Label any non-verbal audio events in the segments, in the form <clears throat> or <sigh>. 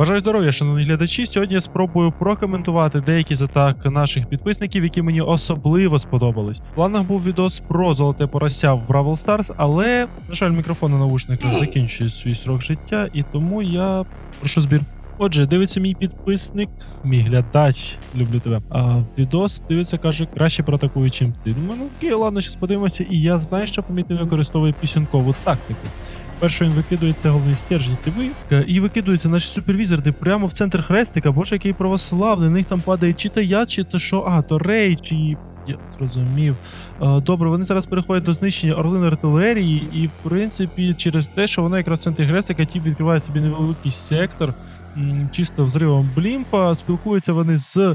Бажаю здоров'я, шановні глядачі. Сьогодні спробую прокоментувати деякі з атак наших підписників, які мені особливо сподобались. В планах був відос про золоте порося в Бравл Stars, але, на жаль, мікрофон на наушниках закінчує свій срок життя, і тому я прошу збір. Отже, дивиться мій підписник, мій глядач, люблю тебе. А відос дивиться, каже, краще про проатакую, чим ти. Думаю, ну окей, ладно, щас подивимося. І я знаю, що помітив, використовує пісюнкову тактику. Перше він викидується головний стержень диви, і викидуються наші супервізорди прямо в центр хрестика. Боже, який православний, них там падає чи то я, чи то що, а, то рей, чи. Я зрозумів. Добре, вони зараз переходять до знищення орлини артилерії, і в принципі, через те, що вона якраз в центрі хрестика, ті відкриває собі невеликий сектор, чисто взривом блімпа. Спілкуються вони з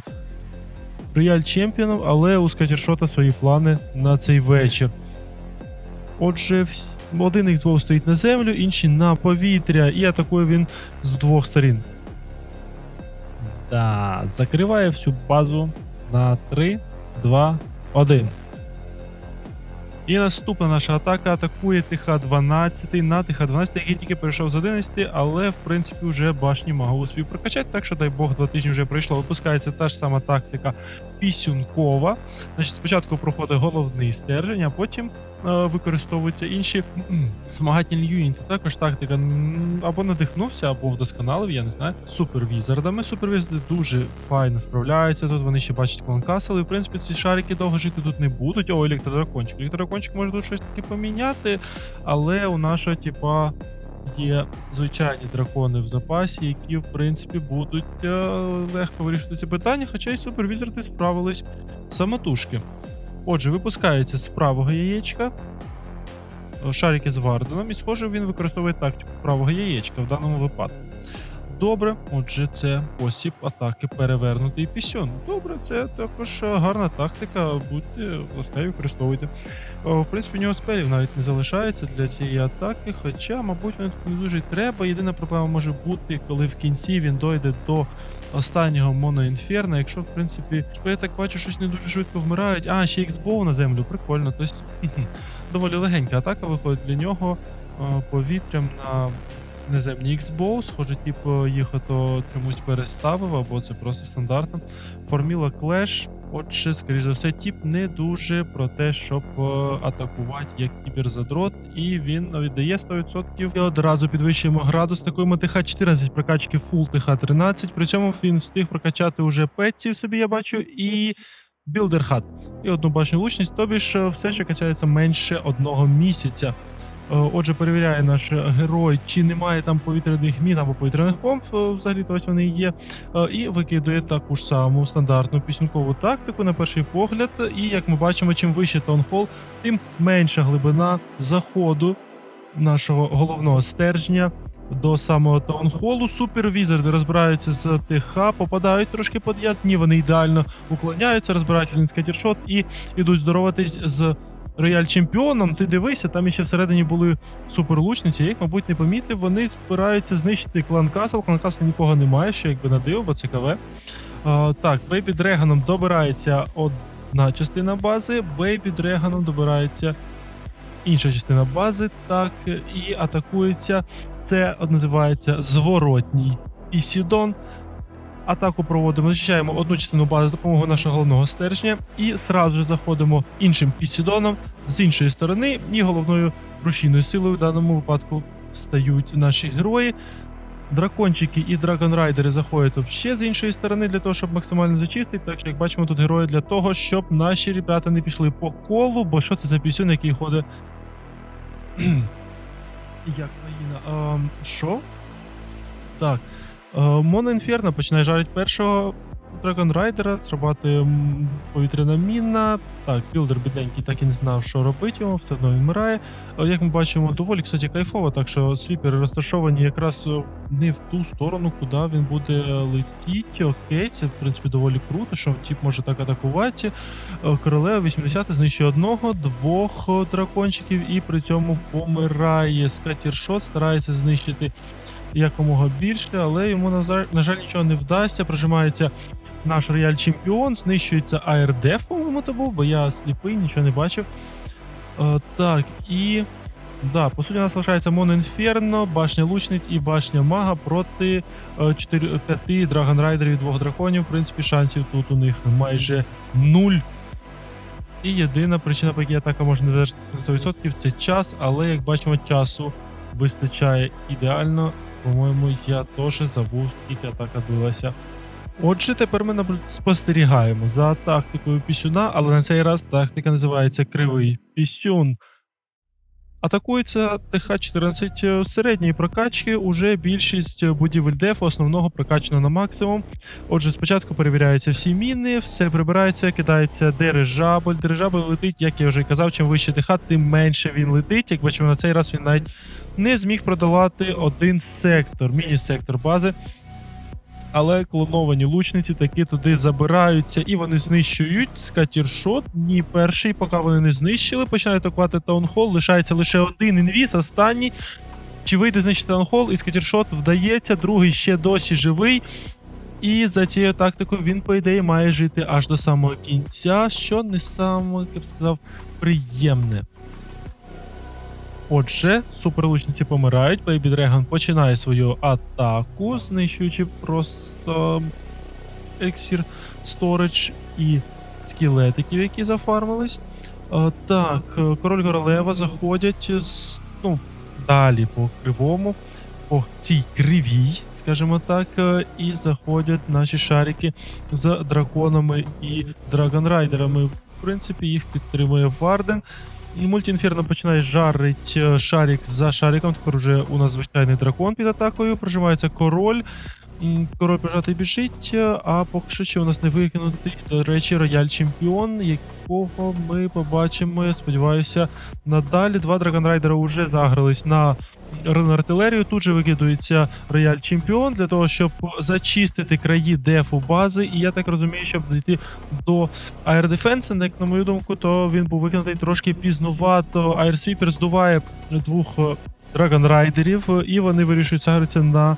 Рояль Чемпіоном, але у Скатершота свої плани на цей вечір. Отже, один двох стоїть на землю, інший на повітря, і атакує він з двох сторін. Да, закриває всю базу на 3, 2, 1. І наступна наша атака атакує ТХ-12 на ТХ-12, який тільки перейшов з 11, але в принципі вже башні мага успів прокачати, так що дай Бог, два тижні вже пройшло. Випускається та ж сама тактика Пісюнкова. Значить, спочатку проходить головний стержень, а потім використовуються інші змагательні юніти. Також тактика або надихнувся, або вдосконалив, я не знаю. Супервізардами. Супервізарди дуже файно справляються. Тут вони ще бачать кланкасл, і в принципі ці шарики довго жити тут не будуть. О, електродракончик. Електродракончик може тут щось таке поміняти, але у нашого типа. Є звичайні дракони в запасі, які в принципі будуть е, легко вирішити ці питання, хоча й супервізорти справились самотужки. Отже, випускається з правого яєчка шарики з Варденом, і схоже, він використовує тактику правого яєчка в даному випадку. Добре, отже, це спосіб атаки перевернутий пісюн. Добре, це також гарна тактика, будьте ласкаві, використовуйте. В принципі, у нього спелів навіть не залишається для цієї атаки, хоча, мабуть, він не дуже й треба. Єдина проблема може бути, коли в кінці він дойде до останнього моноінферна, якщо, в принципі, я так бачу, щось не дуже швидко вмирають. А, ще X-Bow на землю, прикольно. Тобто, <laughs> доволі легенька атака виходить для нього повітрям на неземні X-Bow. Схоже, типу, їх ото чомусь переставив, або це просто стандартно. Форміла Clash. Отже, скоріш за все, тіп не дуже про те, щоб е, атакувати як кіберзадрот, і він віддає 100%. І одразу підвищуємо градус. Такої ТХ-14 прокачки фул ТХ-13. При цьому він встиг прокачати уже петців собі, я бачу, і білдерхат. І одну башню лучність, тобі ж все, що качається менше одного місяця. Е, Отже, перевіряє наш герой, чи немає там повітряних мін або повітряних бомб, е, взагалі то ось вони є, Е, і викидує таку ж саму стандартну пісюнкову тактику на перший погляд. І як ми бачимо, чим вище таунхол, тим менша глибина заходу нашого головного стержня. До самого таунхолу супервізорди розбираються з ТХ, попадають трошки під яд, ні, вони ідеально уклоняються, розбирають один скатіршот і йдуть здороватись з рояль чемпіоном. Ти дивися, там ще всередині були суперлучниці, я їх, мабуть, не помітив. Вони збираються знищити клан Касл. Клан Касл нікого немає, що якби на диво, бо це КВ. А, так, Бейбі Дрегоном добирається одна частина бази, Бейбі Дрегоном добирається інша частина бази, так, і атакується. Це називається зворотній Ісідон. Атаку проводимо, захищаємо одну частину бази допомогою нашого головного стержня, і сразу ж заходимо іншим пісідоном з іншої сторони, і головною рушійною силою в даному випадку стають наші герої. Дракончики і драгонрайдери заходять ще з іншої сторони для того, щоб максимально зачистити. Так що, як бачимо, тут герої для того, щоб наші ребята не пішли по колу, бо що це за пісюн, який ходить. <clears throat> Як країна. Ем, Що? Так. Е, Моно Інферно починає жарити першого Dragon Райдера, зробити повітряна міна. Так, білдер бідненький так і не знав, що робити йому, все одно вмирає. Е, Як ми бачимо, доволі, кстати, кайфово, так що свіпери розташовані якраз е, не в ту сторону, куди він буде летіти. Окей, це в принципі доволі круто, що тип може так атакувати. Королева 80 знищує одного, двох дракончиків і при цьому помирає. Скатіршот старається знищити якомога більше, але йому на жаль, на жаль нічого не вдасться. Прожимається наш рояль чемпіон, знищується АРД, по-моєму, то був, бо я сліпий, нічого не бачив. Е, так, і Да, по суті, у нас лишається Моно Інферно, башня лучниць і башня мага проти 4, 5 Драгон Райдерів і двох драконів. В принципі, шансів тут у них майже нуль. І єдина причина, по якій атака може не завершити 100% це час, але як бачимо, часу вистачає ідеально. По-моєму, я теж забув, скільки атака дивилася. Отже, тепер ми спостерігаємо за тактикою пісюна, але на цей раз тактика називається Кривий Пісюн. Атакується ТХ-14 середньої прокачки, уже більшість будівель дефу основного прокачано на максимум. Отже, спочатку перевіряються всі міни, все прибирається, кидається дирижабль. Дирижабль летить, як я вже казав, чим вище ТХ, тим менше він летить. Як бачимо, на цей раз він навіть не зміг продолати один сектор, міні-сектор бази. Але клоновані лучниці таки туди забираються і вони знищують скатіршот. Ні, перший, поки вони не знищили, починають атакувати таунхол. Лишається лише один інвіз, останній. Чи вийде знищити таунхол, і скатіршот вдається, другий ще досі живий. І за цією тактикою він, по ідеї, має жити аж до самого кінця, що не саме, я сказав, приємне. Отже, суперлучниці помирають. Baby Dragon починає свою атаку, знищуючи просто ексір сторидж і скелетиків, які зафармились. Е, Так, е, король королева заходять з, ну, далі по кривому, по цій кривій, скажімо так, е, і заходять наші шарики з драконами і драгонрайдерами. В принципі, їх підтримує Варден. Мультінферно починає жарить е, шарик за шариком. Тепер уже у нас звичайний дракон під атакою. Проживається король. Король прожатий біжить, а поки що ще у нас не викинутий, до речі, рояль чемпіон, якого ми побачимо, я сподіваюся, надалі. Два драгонрайдера вже загрались на артилерію. Тут же викидується рояль чемпіон для того, щоб зачистити краї дефу бази. І я так розумію, щоб дійти до Air Defense, як на мою думку, то він був викинутий трошки пізнувато. Air Sweeper здуває двох е, Dragon Райдерів, е, і вони вирішують сагритися на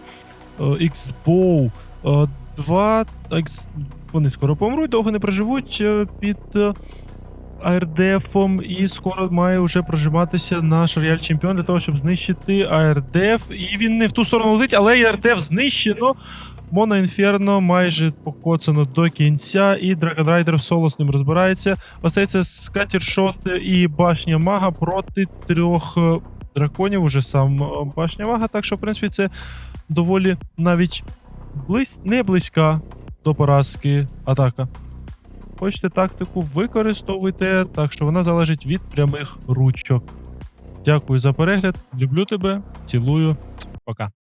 е, X-Bow. Е, Два X- вони скоро помруть, довго не проживуть е, під аердефом, і скоро має вже проживатися наш рояль чемпіон для того, щоб знищити аердеф. І він не в ту сторону летить, але і аердеф знищено. Моно Інферно майже покоцано до кінця, і Dragon Rider соло з ним розбирається. Остається скатіршот і башня мага проти трьох е, драконів. Уже сам е, башня мага. Так що, в принципі, це доволі навіть близь... не близька до поразки атака. Хочете тактику, використовуйте, так що вона залежить від прямих ручок. Дякую за перегляд. Люблю тебе, цілую. Пока.